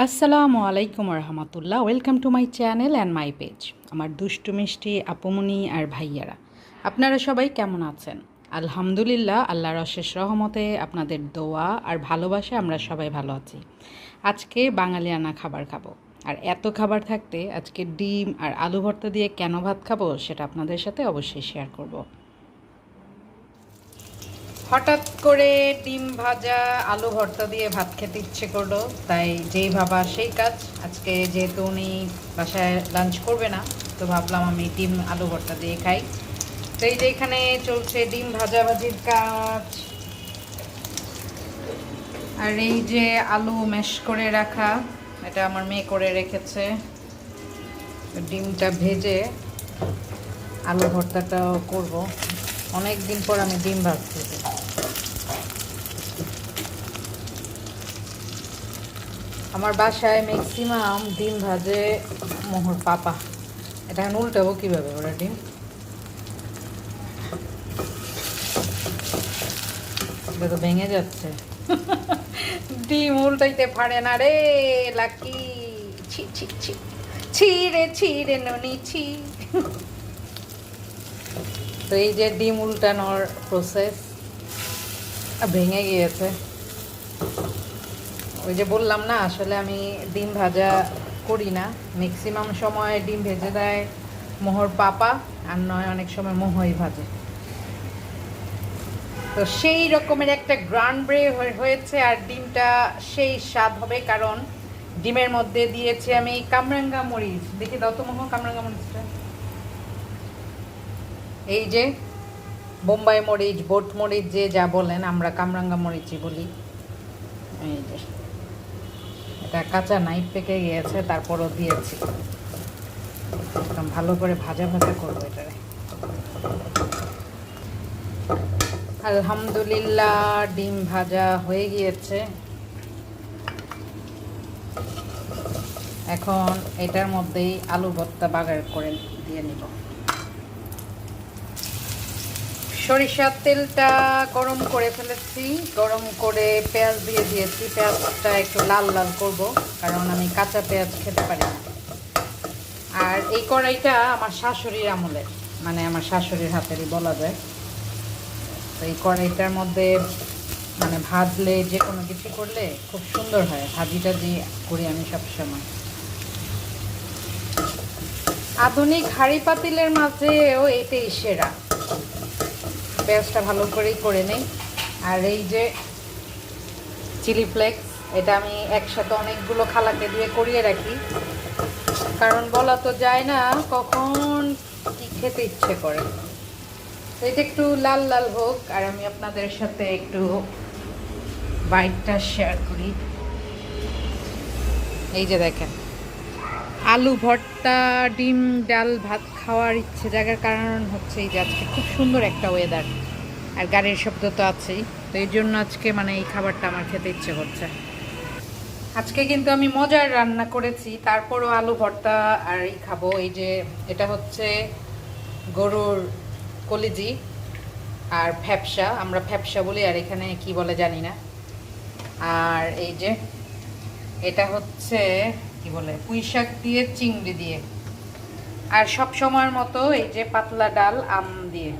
আসসালামু আলাইকুম রহমতুল্লাহ, welcome to my channel and my page. আমার দুষ্টু মিষ্টি আপুমনি আর ভাইয়ারা, আপনারা সবাই কেমন আছেন? আলহামদুলিল্লাহ, আল্লাহর অশেষ রহমতে আপনাদের দোয়া আর ভালোবাসে আমরা সবাই ভালো আছি। আজকে বাঙালিয়ানা খাবার খাব। আর এত খাবার থাকতে আজকে ডিম আর আলু ভর্তা দিয়ে কেন ভাত খাব সেটা আপনাদের সাথে অবশ্যই শেয়ার করব। হঠাৎ করে ডিম ভাজা, আলু ভর্তা দিয়ে ভাত খেতে ইচ্ছে করল, তাই যেই ভাবা সেই কাজ। আজকে যেহেতু উনি বাসায় লাঞ্চ করবে না, তো ভাবলাম আমি ডিম, আলু ভর্তা দিয়ে খাই। তো এই যে এখানে চলছে ডিম ভাজাভাজির কাজ। আর এই যে আলু ম্যাশ করে রাখা, এটা আমার মেয়ে করে রেখেছে। ডিমটা ভেজে আলু ভর্তাটাও করব। অনেক দিন পর আমি ডিম ভাজতেছি আমার বাসায় ম্যাক্সিমাম ডিম ভাজে মোহর পাপা। এটা এখন উল্টাবো কীভাবে ওরা ডিম? এটা তো ভেঙে যাচ্ছে। ডিম উল্টাইতে পারে না রে, লাকি। ছি ছি ছি। ছি রে ছি রে, ননি, ছি। তো এই যে ডিম উল্টানোর প্রসেস ভেঙে গিয়েছে। ওই যে বললাম না, আসলে আমি ডিম ভাজা করি না। ম্যাক্সিমাম সময় ডিম ভেজে দেয় মোহর পাপা, আর নয় অনেক সময় মোহই ভাজে। তো সেই রকমের একটা গ্রান ব্রে হয়েছে, আর ডিমটা সেই স্বাদ হবে, কারণ ডিমের মধ্যে দিয়েছি আমি কামরাঙ্গা মরিচ। দেখি দাও মোহ, কামরাঙ্গা মরিচটা। এই যে বোম্বাই মরিচ, বোট মরিচ যে যা বলেন, আমরা কামরাঙ্গা মরিচই বলি। এই যে, এটা কাঁচা নাইট পেকে গিয়েছে, তারপরও দিয়েছি। একদম ভালো করে ভাজা ভাজা করব এটারে। আলহামদুলিল্লাহ, ডিম ভাজা হয়ে গিয়েছে। এখন এটার মধ্যেই আলু ভর্তা বাগার করে দিয়ে নিব। সরিষার তেলটা গরম করে ফেলেছি। গরম করে পেঁয়াজ দিয়ে দিয়েছি। পেঁয়াজটা একটু লাল লাল করব, কারণ আমি কাঁচা পেঁয়াজ খেতে পারি না। আর এই কড়াইটা আমার শাশুড়ির আমলের মানে আমার শাশুড়ির হাতেরই বলা যায়। তো এই কড়াইটার মধ্যে মানে ভাজলে যে কোনো কিছু করলে খুব সুন্দর হয়। ভাজিটা দিয়ে করি আমি সবসময়। আধুনিক হাঁড়ি পাতিলের মাঝেও এটাই সেরা। পেঁয়াজটা ভালো করেই করে নেই। আর এই যে চিলি ফ্লেক্স, এটা আমি একসাথে অনেকগুলো খালাকে দিয়ে করিয়ে রাখি। কারণ বলা তো যায় না, কখন কি খেতে ইচ্ছে করে। এটা একটু লাল লাল হোক, আর আমি আপনাদের সাথে একটু বাইটটা শেয়ার করি। এই যে দেখেন, আলু ভর্তা, ডিম, ডাল, ভাত খাওয়ার ইচ্ছে জাগার কারণ হচ্ছে এই যে আজকে খুব সুন্দর একটা ওয়েদার আর গাড়ির শব্দ তো আছেই, তো এই জন্য আজকে মানে এই খাবারটা আমার খেতে ইচ্ছে করছে। আজকে কিন্তু আমি মজার রান্না করেছি, তারপরও আলু ভর্তা আর এই খাব। এই যে এটা হচ্ছে গরুর কলিজি আর ফ্যাপসা, আমরা ফ্যাপসা বলি আর এখানে কি বলে জানি না। আর এই যে এটা হচ্ছে কি বলে পুঁই শাক দিয়ে চিংড়ি দিয়ে। আর সব সময়ের মতো এই যে পাতলা ডাল, আম দিয়ে।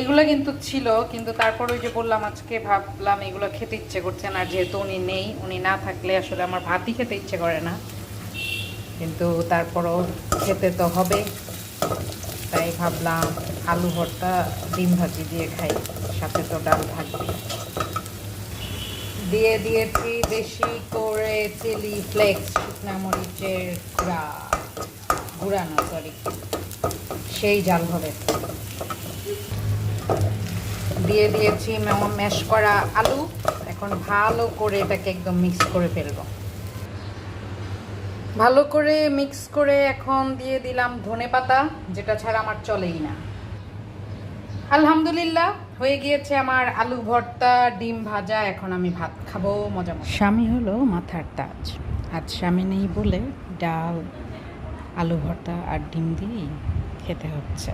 এগুলো কিন্তু ছিল, কিন্তু তারপর ওই যে বললাম, আজকে ভাবলাম এগুলো খেতে ইচ্ছে করছে না যেহেতু উনি নেই, উনি না থাকলে আসলে আমার ভাতই খেতে ইচ্ছে করে না। কিন্তু তারপরও খেতে তো হবে, তাই ভাবলাম আলু ভর্তা, ডিম ভাজি দিয়ে খাই, সাথে তো ডাল থাকবে দিয়ে দিয়েছি বেশি করে চিলি ফ্লেক্স, শুকনা মরিচের গুঁড়া। গুঁড়া না সরি সেই জাল হবে। দিয়ে দিয়েছি ম্যাশ করা আলু। এখন ভালো করে এটাকে একদম মিক্স করে ফেলব। ভালো করে মিক্স করে এখন দিয়ে দিলাম ধনে পাতা, যেটা ছাড়া আমার চলেই না। আলহামদুলিল্লাহ, হয়ে গিয়েছে আমার আলু ভর্তা, ডিম ভাজা। এখন আমি ভাত খাব, মজা স্বামী হলো মাথার তাজ। আজ স্বামী নেই বলে ডাল আলু ভর্তা আর ডিম দিয়েই খেতে হচ্ছে।